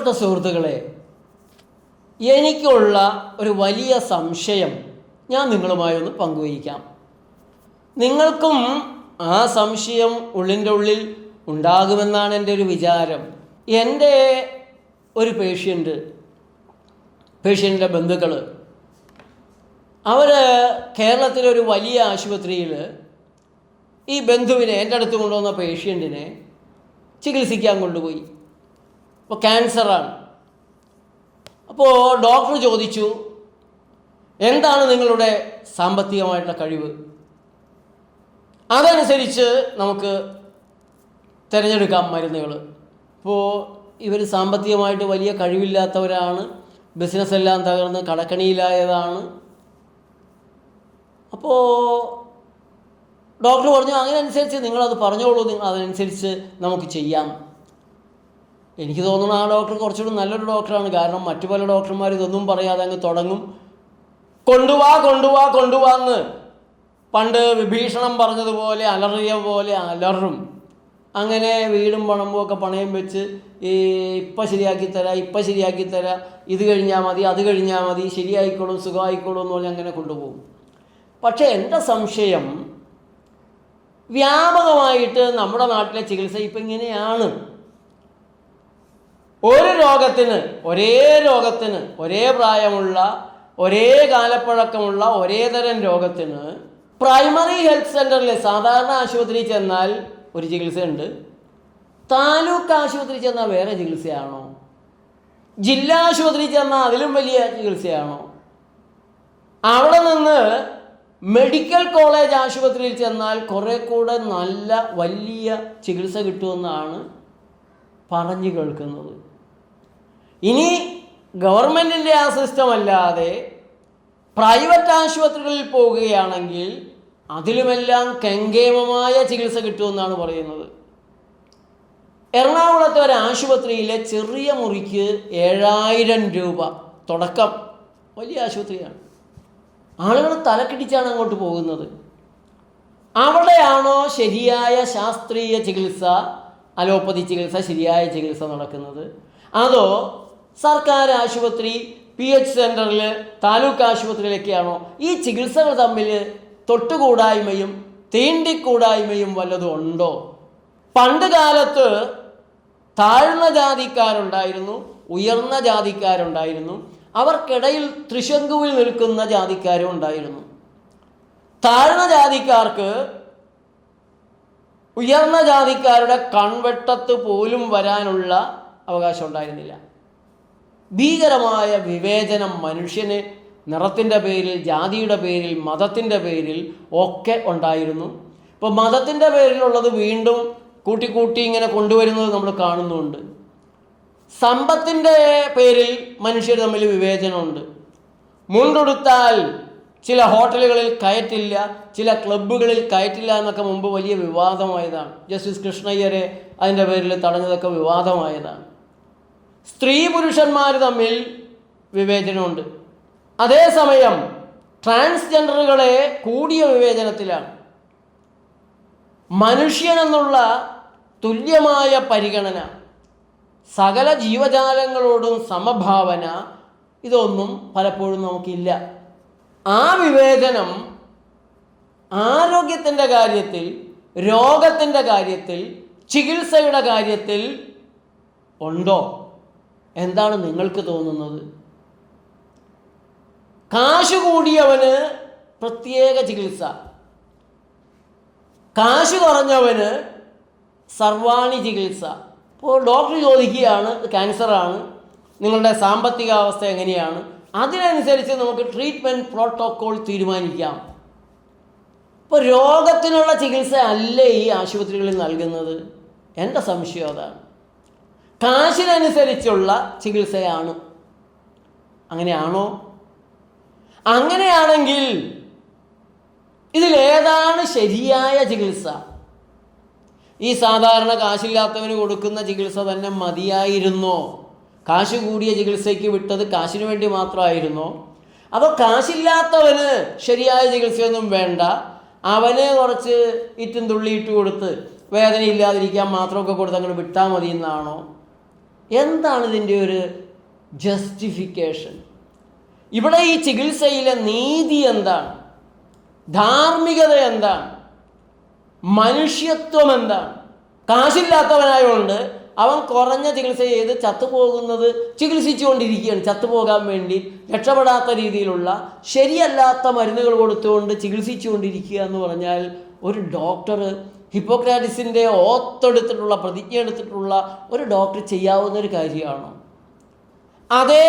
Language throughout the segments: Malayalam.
പ്രിയപ്പെട്ട സുഹൃത്തുക്കളെ എനിക്കുള്ള ഒരു വലിയ സംശയം ഞാൻ നിങ്ങളുമായി ഒന്ന് പങ്കുവയ്ക്കാം. നിങ്ങൾക്കും ആ സംശയം ഉള്ളിന്റെ ഉള്ളിൽ ഉണ്ടാകുമെന്നാണ് എന്റെ ഒരു വിചാരം. എന്റെ ഒരു പേഷ്യന്റ് പേഷ്യന്റെ ബന്ധുക്കൾ അവർ കേരളത്തിലെ ഒരു വലിയ ആശുപത്രിയിൽ ഈ ബന്ധുവിനെ എന്റെ അടുത്ത് കൊണ്ടുവന്ന പേഷ്യന്റിനെ ചികിത്സിക്കാൻ കൊണ്ടുപോയി. അപ്പോൾ ക്യാൻസറാണ് അപ്പോൾ ഡോക്ടർ ചോദിച്ചു എന്താണ് നിങ്ങളുടെ സാമ്പത്തികമായിട്ടുള്ള കഴിവ്? അതനുസരിച്ച് നമുക്ക് തിരഞ്ഞെടുക്കാം മരുന്നുകൾ ഇപ്പോൾ ഇവർ സാമ്പത്തികമായിട്ട് വലിയ കഴിവില്ലാത്തവരാണ് ബിസിനസ് എല്ലാം തകർന്ന് കടക്കണിയിലായതാണ്. അപ്പോൾ ഡോക്ടർ പറഞ്ഞു അതിനനുസരിച്ച് നിങ്ങളത് പറഞ്ഞോളൂ നിങ്ങൾ അതിനനുസരിച്ച് നമുക്ക് ചെയ്യാം. എനിക്ക് തോന്നുന്നു ആ ഡോക്ടർ കുറച്ചുകൂടി നല്ലൊരു ഡോക്ടറാണ് കാരണം മറ്റു പല ഡോക്ടർമാർ ഇതൊന്നും പറയാതെ അങ്ങ് തുടങ്ങും. കൊണ്ടുവാ കൊണ്ടുവാ കൊണ്ടുവാന്ന് പണ്ട് വിഭീഷണം പറഞ്ഞതുപോലെ അലറിയ പോലെ അലറും. അങ്ങനെ വീടും പണമ്പും ഒക്കെ പണയം വെച്ച് ഈ ഇപ്പം ശരിയാക്കി തരാം ഇപ്പം ശരിയാക്കി തരാം ഇത് കഴിഞ്ഞാൽ മതി അത് കഴിഞ്ഞാൽ മതി ശരിയായിക്കോളും സുഖമായിക്കോളും എന്ന് പറഞ്ഞ് അങ്ങനെ കൊണ്ടുപോകും. പക്ഷേ എന്റെ സംശയം വ്യാപകമായിട്ട് നമ്മുടെ നാട്ടിലെ ചികിത്സ ഇപ്പം ഇങ്ങനെയാണ്. ഒരു രോഗത്തിന് ഒരേ രോഗത്തിന് ഒരേ പ്രായമുള്ള ഒരേ കാലപ്പഴക്കമുള്ള ഒരേ തരം രോഗത്തിന് പ്രൈമറി ഹെൽത്ത് സെന്ററിൽ സാധാരണ ആശുപത്രിയിൽ ചെന്നാൽ ഒരു ചികിത്സയുണ്ട്. താലൂക്ക് ആശുപത്രി ചെന്നാൽ വേറെ ചികിത്സയാണോ? ജില്ലാ ആശുപത്രി ചെന്നാൽ അതിലും വലിയ ചികിത്സയാണോ? അവിടെ നിന്ന് മെഡിക്കൽ കോളേജ് ആശുപത്രിയിൽ ചെന്നാൽ കുറെ കൂടെ നല്ല വലിയ ചികിത്സ കിട്ടുമെന്നാണ് പറഞ്ഞു കേൾക്കുന്നത്. ഇനി ഗവൺമെന്റിന്റെ ആ സിസ്റ്റം അല്ലാതെ പ്രൈവറ്റ് ആശുപത്രികളിൽ പോവുകയാണെങ്കിൽ അതിലുമെല്ലാം കങ്കേമമായ ചികിത്സ കിട്ടുമെന്നാണ് പറയുന്നത്. എറണാകുളത്തെ ഒരു ആശുപത്രിയിലെ ചെറിയ മുറിക്ക് ഏഴായിരം രൂപ തുടക്കം. വലിയ ആശുപത്രിയാണ്. ആളുകൾ തലക്കിടിച്ചാണ് അങ്ങോട്ട് പോകുന്നത്. അവിടെയാണോ ശരിയായ ശാസ്ത്രീയ ചികിത്സ അലോപ്പതി ചികിത്സ ശരിയായ ചികിത്സ നടക്കുന്നത്? അതോ സർക്കാർ ആശുപത്രി പി എച്ച് സെന്ററിൽ താലൂക്ക് ആശുപത്രിയിലൊക്കെയാണോ? ഈ ചികിത്സകൾ തമ്മിൽ തൊട്ടുകൂടായ്മയും തീണ്ടിക്കൂടായ്മയും വല്ലതും ഉണ്ടോ? പണ്ട് കാലത്ത് താഴ്ന്ന ജാതിക്കാരുണ്ടായിരുന്നു ഉയർന്ന ജാതിക്കാരുണ്ടായിരുന്നു അവർക്കിടയിൽ ത്രിശങ്കുവിൽ നിൽക്കുന്ന ജാതിക്കാരും ഉണ്ടായിരുന്നു. താഴ്ന്ന ജാതിക്കാർക്ക് ഉയർന്ന ജാതിക്കാരുടെ കൺവെട്ടത്ത് പോലും വരാനുള്ള അവകാശം ഉണ്ടായിരുന്നില്ല. ഭീകരമായ വിവേചനം മനുഷ്യന് നിറത്തിന്റെ പേരിൽ ജാതിയുടെ പേരിൽ മതത്തിന്റെ പേരിൽ ഒക്കെ ഉണ്ടായിരുന്നു. ഇപ്പോൾ മതത്തിന്റെ പേരിലുള്ളത് വീണ്ടും കൂട്ടിക്കൂട്ടി ഇങ്ങനെ കൊണ്ടുവരുന്നത് നമ്മൾ കാണുന്നുണ്ട്. സമ്പത്തിന്റെ പേരിൽ മനുഷ്യർ തമ്മിൽ വിവേചനമുണ്ട്. മുണ്ടുടുത്താൽ ചില ഹോട്ടലുകളിൽ കയറ്റില്ല ചില ക്ലബ്ബുകളിൽ കയറ്റില്ല എന്നൊക്കെ മുമ്പ് വലിയ വിവാദമായതാണ്. ജസ്റ്റിസ് കൃഷ്ണയ്യരെ അതിന്റെ പേരിൽ തടഞ്ഞതൊക്കെ വിവാദമായതാണ്. സ്ത്രീ പുരുഷന്മാർ തമ്മിൽ വിവേചനമുണ്ട്. അതേസമയം ട്രാൻസ്ജെൻഡറുകളെ കൂടിയ വിവേചനത്തിലാണ്. മനുഷ്യനെന്നുള്ള തുല്യമായ പരിഗണന സകല ജീവജാലങ്ങളോടും സമഭാവന ഇതൊന്നും പലപ്പോഴും നമുക്കില്ല. ആ വിവേചനം ആരോഗ്യത്തിന്റെ കാര്യത്തിൽ രോഗത്തിന്റെ കാര്യത്തിൽ ചികിത്സയുടെ കാര്യത്തിൽ ഉണ്ടോ? എന്താണ് നിങ്ങൾക്ക് തോന്നുന്നത്? കാശ് കൂടിയവന് പ്രത്യേക ചികിത്സ. കാശ് കുറഞ്ഞവന് സർവാണി ചികിത്സ. ഇപ്പോൾ ഡോക്ടർ ചോദിക്കുകയാണ് ക്യാൻസറാണ് നിങ്ങളുടെ സാമ്പത്തിക അവസ്ഥ എങ്ങനെയാണ് അതിനനുസരിച്ച് നമുക്ക് ട്രീറ്റ്മെന്റ് പ്രോട്ടോക്കോൾ തീരുമാനിക്കാം. ഇപ്പോൾ രോഗത്തിനുള്ള ചികിത്സ അല്ലേ ഈ ആശുപത്രികളിൽ നൽകുന്നത്? എന്റെ സംശയം അതാണ്. കാശിനനുസരിച്ചുള്ള ചികിത്സയാണ്. അങ്ങനെയാണോ? അങ്ങനെയാണെങ്കിൽ ഇതിലേതാണ് ശരിയായ ചികിത്സ? ഈ സാധാരണ കാശില്ലാത്തവന് കൊടുക്കുന്ന ചികിത്സ തന്നെ മതിയായിരുന്നോ? കാശ് കൂടിയ ചികിത്സയ്ക്ക് വിട്ടത് കാശിനു വേണ്ടി മാത്രമായിരുന്നോ? അപ്പോൾ കാശില്ലാത്തവന് ശരിയായ ചികിത്സയൊന്നും വേണ്ട. അവനെ കുറച്ച് ഇറ്റും തുള്ളി ഇട്ട് കൊടുത്ത് വേദനയില്ലാതിരിക്കാൻ മാത്രമൊക്കെ കൊടുത്ത് അങ്ങോട്ട് വിട്ടാൽ മതി എന്നാണോ എന്താണ് ഇതിന്റെ ഒരു ജസ്റ്റിഫിക്കേഷൻ ഇവിടെ ഈ ചികിത്സയിലെ നീതി എന്താണ്? ധാർമ്മികത എന്താണ്? മനുഷ്യത്വം എന്താണ്? കാശില്ലാത്തവനായതുകൊണ്ട് അവൻ കുറഞ്ഞ ചികിത്സ ചെയ്ത് ചത്തുപോകുന്നത് ചികിത്സിച്ചുകൊണ്ടിരിക്കുകയാണ്. ചത്തുപോകാൻ വേണ്ടി രക്ഷപ്പെടാത്ത രീതിയിലുള്ള ശരിയല്ലാത്ത മരുന്നുകൾ കൊടുത്തുകൊണ്ട് ചികിത്സിച്ചുകൊണ്ടിരിക്കുക എന്ന് പറഞ്ഞാൽ ഒരു ഡോക്ടർ ഹിപ്പോക്രാറ്റിസിന്റെ ഓത്തെടുത്തിട്ടുള്ള പ്രതിജ്ഞ എടുത്തിട്ടുള്ള ഒരു ഡോക്ടർ ചെയ്യാവുന്ന ഒരു കാര്യമാണ്. അതേ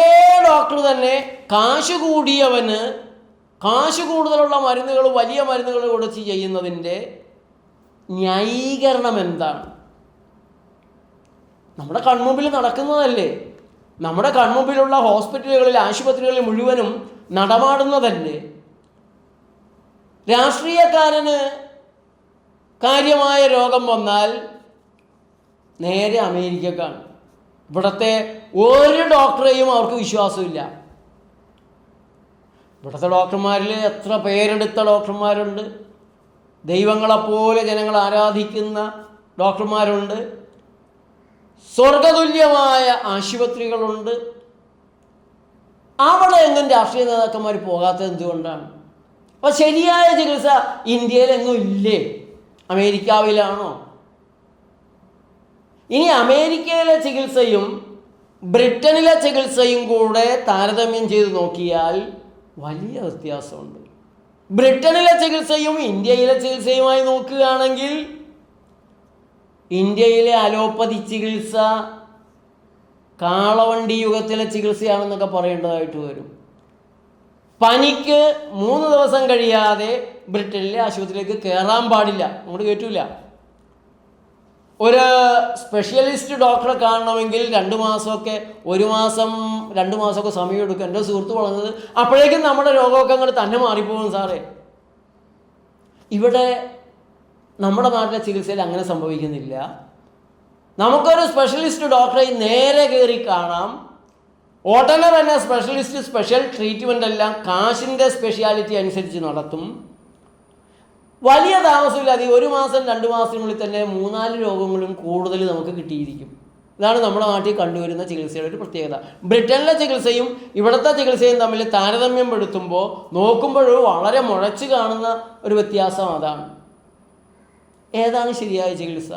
ഡോക്ടർ തന്നെ കാശ് കൂടിയവന് കാശ് കൂടുതലുള്ള മരുന്നുകൾ വലിയ മരുന്നുകൾ കൊടുത്ത് ചെയ്യുന്നതിന്റെ ന്യായീകരണം എന്താണ്? നമ്മുടെ കൺമുമ്പിൽ നടക്കുന്നതല്ലേ? നമ്മുടെ കൺമുമ്പിലുള്ള ഹോസ്പിറ്റലുകളിൽ ആശുപത്രികളിൽ മുഴുവനും നടമാടുന്നതല്ലേ? രാഷ്ട്രീയക്കാരന് കാര്യമായ രോഗം വന്നാൽ നേരെ അമേരിക്കക്കാണ്. ഇവിടുത്തെ ഒരു ഡോക്ടറെയും അവർക്ക് വിശ്വാസമില്ല. ഇവിടുത്തെ ഡോക്ടർമാരിൽ എത്ര പേരെടുത്ത ഡോക്ടർമാരുണ്ട്? ദൈവങ്ങളെപ്പോലെ ജനങ്ങൾ ആരാധിക്കുന്ന ഡോക്ടർമാരുണ്ട്. സ്വർഗതുല്യമായ ആശുപത്രികളുണ്ട്. അവിടെ എങ്ങും രാഷ്ട്രീയ നേതാക്കന്മാർ പോകാത്തത് എന്തുകൊണ്ടാണ്? അപ്പോൾ ശരിയായ ചികിത്സ ഇന്ത്യയിലെങ്ങും ഇല്ലേ? അമേരിക്കാവിലാണോ? ഇനി അമേരിക്കയിലെ ചികിത്സയും ബ്രിട്ടനിലെ ചികിത്സയും കൂടെ താരതമ്യം ചെയ്ത് നോക്കിയാൽ വലിയ വ്യത്യാസമുണ്ട്. ബ്രിട്ടനിലെ ചികിത്സയും ഇന്ത്യയിലെ ചികിത്സയുമായി നോക്കുകയാണെങ്കിൽ ഇന്ത്യയിലെ അലോപ്പതി ചികിത്സ കാളവണ്ടി യുഗത്തിലെ ചികിത്സയാണെന്നൊക്കെ പറയേണ്ടതായിട്ട് വരും. പനിക്ക് മൂന്ന് ദിവസം കഴിയാതെ ബ്രിട്ടനിലെ ആശുപത്രിയിലേക്ക് കയറാൻ പാടില്ല. അങ്ങോട്ട് കയറ്റൂല ഒരു സ്പെഷ്യലിസ്റ്റ് ഡോക്ടറെ കാണണമെങ്കിൽ രണ്ട് മാസമൊക്കെ ഒരു മാസം രണ്ട് മാസമൊക്കെ സമയം എടുക്കും. എന്റെ സുഹൃത്ത് പറഞ്ഞത് അപ്പോഴേക്കും നമ്മുടെ രോഗമൊക്കെ അങ്ങോട്ട് തന്നെ മാറിപ്പോകും സാറേ. ഇവിടെ നമ്മുടെ നാട്ടിലെ ചികിത്സയിൽ അങ്ങനെ സംഭവിക്കുന്നില്ല. നമുക്കൊരു സ്പെഷ്യലിസ്റ്റ് ഡോക്ടറെ നേരെ കയറി കാണാം. ഉടനെ തന്നെ സ്പെഷ്യലിസ്റ്റ് സ്പെഷ്യൽ ട്രീറ്റ്മെന്റ് എല്ലാം കാശിന്റെ സ്പെഷ്യാലിറ്റി അനുസരിച്ച് നടത്തും. വലിയ താമസമില്ലാതെ ഒരു മാസം രണ്ട് മാസത്തിനുള്ളിൽ തന്നെ മൂന്നാൽ രോഗങ്ങളും കൂടുതൽ നമുക്ക് കിട്ടിയിരിക്കും. ഇതാണ് നമ്മുടെ നാട്ടിൽ കണ്ടുവരുന്ന ചികിത്സയുടെ ഒരു പ്രത്യേകത. ബ്രിട്ടനിലെ ചികിത്സയും ഇവിടുത്തെ ചികിത്സയും തമ്മിൽ താരതമ്യം പെടുത്തുമ്പോൾ നോക്കുമ്പോൾ വളരെ മുഴച്ചു കാണുന്ന ഒരു വ്യത്യാസം അതാണ്. ഏതാണ് ശരിയായ ചികിത്സ?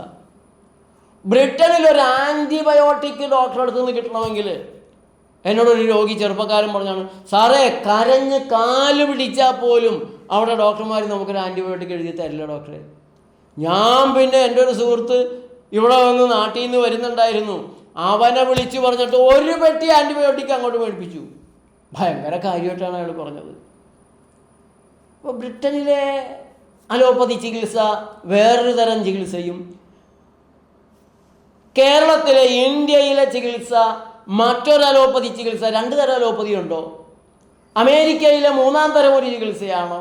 ബ്രിട്ടനിൽ ഒരു ആന്റിബയോട്ടിക് ഡോക്ടറെ അടുത്ത് നിന്ന് കിട്ടണമെങ്കിൽ എന്നോടൊരു രോഗി ചെറുപ്പക്കാരൻ പറഞ്ഞാണ് സാറേ കരഞ്ഞ് കാൽ പിടിച്ചാൽ പോലും അവിടെ ഡോക്ടർമാർ നമുക്കൊരു ആന്റിബയോട്ടിക് എഴുതി തരില്ല ഡോക്ടറെ. ഞാൻ പിന്നെ എന്റെ ഒരു സുഹൃത്ത് ഇവിടെ വന്ന് നാട്ടിൽ നിന്ന് വരുന്നുണ്ടായിരുന്നു. അവനെ വിളിച്ചു പറഞ്ഞിട്ട് ഒരു പെട്ടി ആന്റിബയോട്ടിക് അങ്ങോട്ട് മേടിപ്പിച്ചു. ഭയങ്കര കാര്യമായിട്ടാണ് അയാൾ പറഞ്ഞത്. അപ്പോൾ ബ്രിട്ടനിലെ അലോപ്പതി ചികിത്സ വേറൊരു തരം ചികിത്സയും കേരളത്തിലെ ഇന്ത്യയിലെ ചികിത്സ മറ്റൊരു അലോപ്പതി ചികിത്സ രണ്ട് തരം അലോപ്പതി ഉണ്ടോ? അമേരിക്കയിലെ മൂന്നാം തരം ഒരു ചികിത്സയാണോ?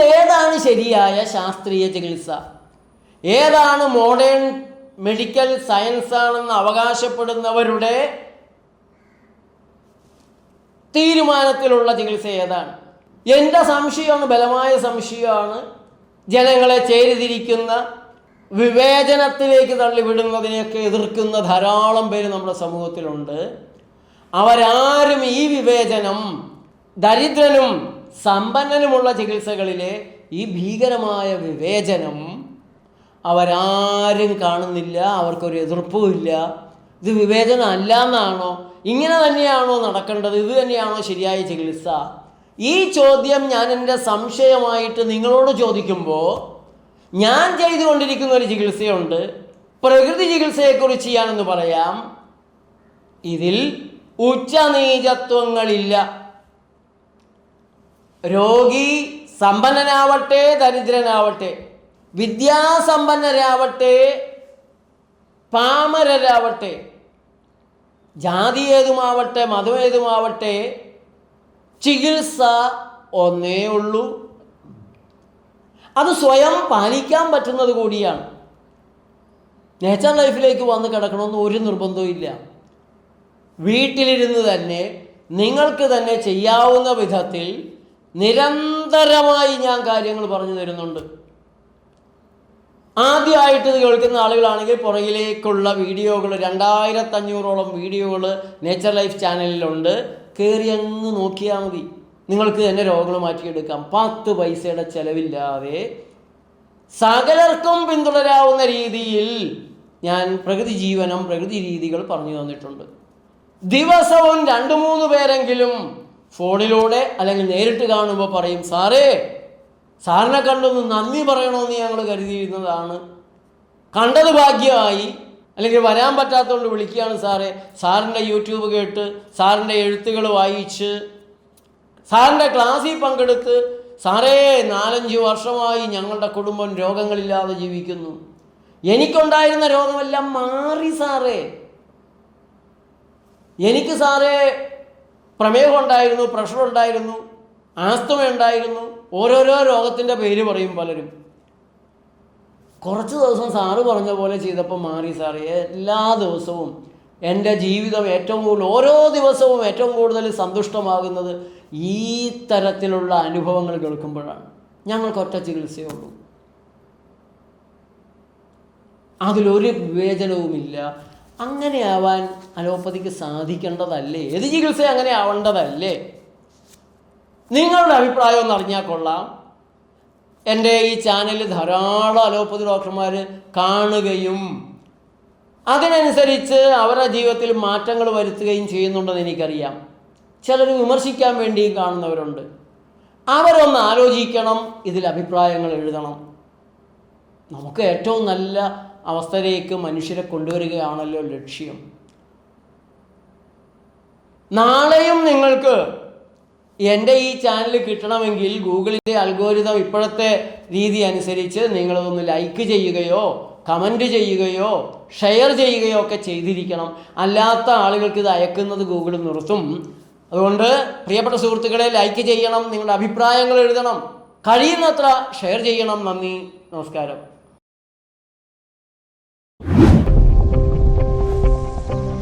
ഏതാണ് ശരിയായ ശാസ്ത്രീയ ചികിത്സ? ഏതാണ് മോഡേൺ മെഡിക്കൽ സയൻസ് ആണെന്ന് അവകാശപ്പെടുന്നവരുടെ തീരുമാനത്തിലുള്ള ചികിത്സ ഏതാണ്? എന്റെ സംശയമാണ് ബലമായ സംശയമാണ് ജനങ്ങളെ ചേരിതിരിക്കുന്ന വിവേചനത്തിലേക്ക് തള്ളിവിടുന്നതിനെയൊക്കെ എതിർക്കുന്ന ധാരാളം പേര് നമ്മുടെ സമൂഹത്തിലുണ്ട്. അവരാരും ഈ വിവേചനം ദരിദ്രനും സമ്പന്നനുമുള്ള ചികിത്സകളിലെ ഈ ഭീകരമായ വിവേചനം അവരാരും കാണുന്നില്ല അവർക്കൊരു എതിർപ്പുമില്ല ഇത് വിവേചനം അല്ല എന്നാണോ? ഇങ്ങനെ തന്നെയാണോ നടക്കേണ്ടത്? ഇത് തന്നെയാണോ ശരിയായ ചികിത്സ? ഈ ചോദ്യം ഞാൻ എന്റെ സംശയമായിട്ട് നിങ്ങളോട് ചോദിക്കുമ്പോൾ ഞാൻ ചെയ്തുകൊണ്ടിരിക്കുന്ന ഒരു ചികിത്സയുണ്ട്. പ്രകൃതി ചികിത്സയെക്കുറിച്ച് ചെയ്യാമെന്ന് പറയാം. ഇതിൽ ഉച്ചനീചത്വങ്ങളില്ല. രോഗി സമ്പന്നനാവട്ടെ ദരിദ്രനാവട്ടെ വിദ്യാസമ്പന്നരാവട്ടെ പാമരരാവട്ടെ ജാതി ഏതുമാവട്ടെ മതം ഏതുമാവട്ടെ ചികിത്സ ഒന്നേ ഉള്ളൂ അത് സ്വയം പാലിക്കാൻ പറ്റുന്നത് കൂടിയാണ്. നേച്ചർ ലൈഫിലേക്ക് വന്ന് കിടക്കണമെന്ന് ഒരു നിർബന്ധവും ഇല്ല. വീട്ടിലിരുന്ന് തന്നെ നിങ്ങൾക്ക് തന്നെ ചെയ്യാവുന്ന വിധത്തിൽ നിരന്തരമായി ഞാൻ കാര്യങ്ങൾ പറഞ്ഞു തരുന്നുണ്ട്. ആദ്യമായിട്ട് ഇത് കേൾക്കുന്ന ആളുകളാണെങ്കിൽ പുറകിലേക്കുള്ള വീഡിയോകൾ രണ്ടായിരത്തഞ്ഞൂറോളം വീഡിയോകൾ നേച്ചർ ലൈഫ് ചാനലിലുണ്ട് കയറി അങ്ങ് നോക്കിയാൽ മതി. നിങ്ങൾക്ക് തന്നെ രോഗങ്ങൾ മാറ്റിയെടുക്കാം. പത്ത് പൈസയുടെ ചെലവില്ലാതെ സകലർക്കും പിന്തുടരാവുന്ന രീതിയിൽ ഞാൻ പ്രകൃതി ജീവനം പ്രകൃതി രീതികൾ പറഞ്ഞു തന്നിട്ടുണ്ട്. ദിവസവും രണ്ട് മൂന്ന് പേരെങ്കിലും ഫോണിലൂടെ അല്ലെങ്കിൽ നേരിട്ട് കാണുമ്പോൾ പറയും സാറേ സാറിനെ കണ്ടൊന്ന് നന്ദി പറയണമെന്ന് ഞങ്ങൾ കരുതിയിരുന്നതാണ്. കണ്ടത് ഭാഗ്യമായി. അല്ലെങ്കിൽ വരാൻ പറ്റാത്തതുകൊണ്ട് വിളിക്കുകയാണ് സാറേ സാറിന്റെ യൂട്യൂബ് കേട്ട് സാറിന്റെ എഴുത്തുകൾ വായിച്ച് സാറിന്റെ ക്ലാസ്സിൽ പങ്കെടുത്ത് സാറേ നാലഞ്ച് വർഷമായി ഞങ്ങളുടെ കുടുംബം രോഗങ്ങളില്ലാതെ ജീവിക്കുന്നു. എനിക്കുണ്ടായിരുന്ന രോഗമെല്ലാം മാറി സാറേ. എനിക്ക് സാറേ പ്രമേഹം ഉണ്ടായിരുന്നു പ്രഷർ ഉണ്ടായിരുന്നു ആസ്തമ ഉണ്ടായിരുന്നു. ഓരോരോ രോഗത്തിന്റെ പേര് പറയും പലരും. കുറച്ച് ദിവസം സാറ് പറഞ്ഞ പോലെ ചെയ്തപ്പോൾ മാറി സാറേ എല്ലാ ദിവസവും എന്റെ ജീവിതം ഏറ്റവും കൂടുതൽ ഓരോ ദിവസവും ഏറ്റവും കൂടുതൽ സന്തുഷ്ടമാകുന്നത് ഈ തരത്തിലുള്ള അനുഭവങ്ങൾ കേൾക്കുമ്പോഴാണ്. ഞങ്ങൾക്ക് ഒറ്റ ചികിത്സയുള്ളൂ. അതിലൊരു വിവേചനവുമില്ല. അങ്ങനെ ആവാൻ അലോപ്പതിക്ക് സാധിക്കേണ്ടതല്ലേ? ഏത് ചികിത്സ അങ്ങനെ ആവേണ്ടതല്ലേ? നിങ്ങളുടെ അഭിപ്രായം ഒന്ന് അറിഞ്ഞാൽ കൊള്ളാം. എന്റെ ഈ ചാനലിൽ ധാരാളം അലോപ്പതി ഡോക്ടർമാർ കാണുകയും അതിനനുസരിച്ച് അവരുടെ ജീവിതത്തിൽ മാറ്റങ്ങൾ വരുത്തുകയും ചെയ്യുന്നുണ്ടെന്ന് എനിക്കറിയാം. ചിലർ വിമർശിക്കാൻ വേണ്ടിയും കാണുന്നവരുണ്ട്. അവരൊന്ന് ആലോചിക്കണം ഇതിൽ അഭിപ്രായങ്ങൾ എഴുതണം. നമുക്ക് ഏറ്റവും നല്ല അവസ്ഥയിലേക്ക് മനുഷ്യരെ കൊണ്ടുവരികയാണല്ലോ ലക്ഷ്യം. നാളെയും നിങ്ങൾക്ക് എന്റെ ഈ ചാനൽ കിട്ടണമെങ്കിൽ ഗൂഗിളിന്റെ അൽഗോരിതം ഇപ്പോഴത്തെ രീതി അനുസരിച്ച് നിങ്ങളതൊന്ന് ലൈക്ക് ചെയ്യുകയോ കമന്റ് ചെയ്യുകയോ ഷെയർ ചെയ്യുകയോ ഒക്കെ ചെയ്തിരിക്കണം. അല്ലാത്ത ആളുകൾക്ക് ഇത് അയക്കുന്നത് ഗൂഗിൾ നിർത്തും. അതുകൊണ്ട് പ്രിയപ്പെട്ട സുഹൃത്തുക്കളെ ലൈക്ക് ചെയ്യണം നിങ്ങളുടെ അഭിപ്രായങ്ങൾ എഴുതണം. കഴിയുന്നത്ര ഷെയർ ചെയ്യണം. നന്ദി നമസ്കാരം.